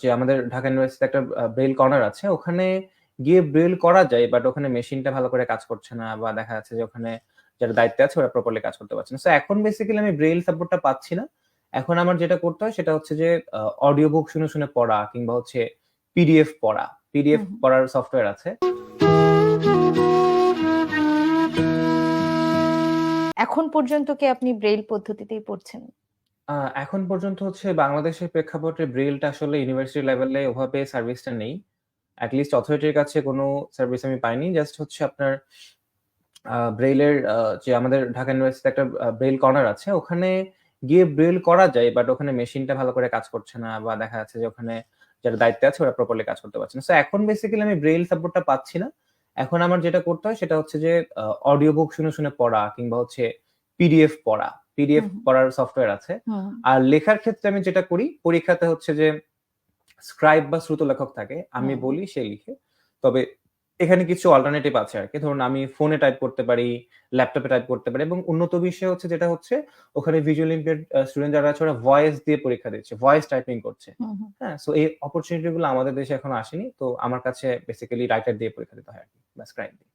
যে আমাদের ঢাকা ইউনিভার্সিটিতে একটা আ ব্রেইল কর্নার আছে। ওখানে গিয়ে ব্রেইল করা যায় বাট ওখানে মেশিনটা ভালো করে কাজ করছে না বা দেখা যাচ্ছে যে ওখানে যারা দায়িত্বে আছে ওরা প্রপারলি কাজ করতে পারছে না। সো এখন বেসিক্যালি আমি ব্রেইল সাপোর্টটা পাচ্ছি না। এখন আমার যেটা করতে হয় সেটা হচ্ছে যে অডিও বুক শুনে, শুনে পড়া কিংবা হচ্ছে পিডিএফ পড়া। পিডিএফ। পড়ার সফটওয়্যার আছে। এখন পর্যন্ত কি আপনি ব্রেইল পদ্ধতিতেই পড়ছেন? এখন পর্যন্ত হচ্ছে বাংলাদেশের প্রেক্ষাপটে ব্রেইলটা আসলে ইউনিভার্সিটি লেভেলে ওভাবে সার্ভিসটা নেই। এট লিস্ট অথরিটির কাছে কোনো সার্ভিস আমি পাইনি। জাস্ট হচ্ছে আপনার আ ব্রেইলের যে আমাদের ঢাকা ইউনিভার্সিটিতে একটা আ ব্রেইল কর্নার আছে। ওখানে গিয়ে ব্রেইল করা যায় বাট ওখানে মেশিনটা ভালো করে কাজ করছে না বা দেখা যাচ্ছে যে ওখানে যারা দায়িত্বে আছে ওরা প্রপারলি কাজ করতে পারছে না। সো এখন বেসিক্যালি আমি ব্রেইল সাপোর্টটা পাচ্ছি না। এখন আমার যেটা করতে হয় সেটা হচ্ছে যে অডিও বুক শুনে, শুনে পড়া কিংবা হচ্ছে পিডিএফ পড়া। পিডিএফ হুম। সফটওয়্যার আছে। আর লেখার ক্ষেত্রে আমি যেটা করি পরীক্ষাতে হচ্ছে যে স্ক্রাইব বা শ্রুত লেখক থাকে। আমি বলি সে লিখে। তবে এখানে কিছু অল্টারনেটিভ আছে আরকি। ধরুন আমি ফোনে টাইপ করতে পারি, ল্যাপটপে টাইপ করতে পারি এবং উন্নত বিষয় হচ্ছে যেটা হচ্ছে ওখানে ভিজুয়াল ইম্পেয়ার্ড স্টুডেন্ট যারা আছে ওরা ভয়েস দিয়ে পরীক্ষা দিচ্ছে। ভয়েস টাইপিং করছে। হ্যাঁ? সো এই অপরচুনিটি গুলো আমাদের দেশে এখনও আসেনি। তো আমার কাছে বেসিক্যালি রাইটার দিয়ে পরীক্ষা দিতে হয় আরকি বা স্ক্রাইব দিয়ে।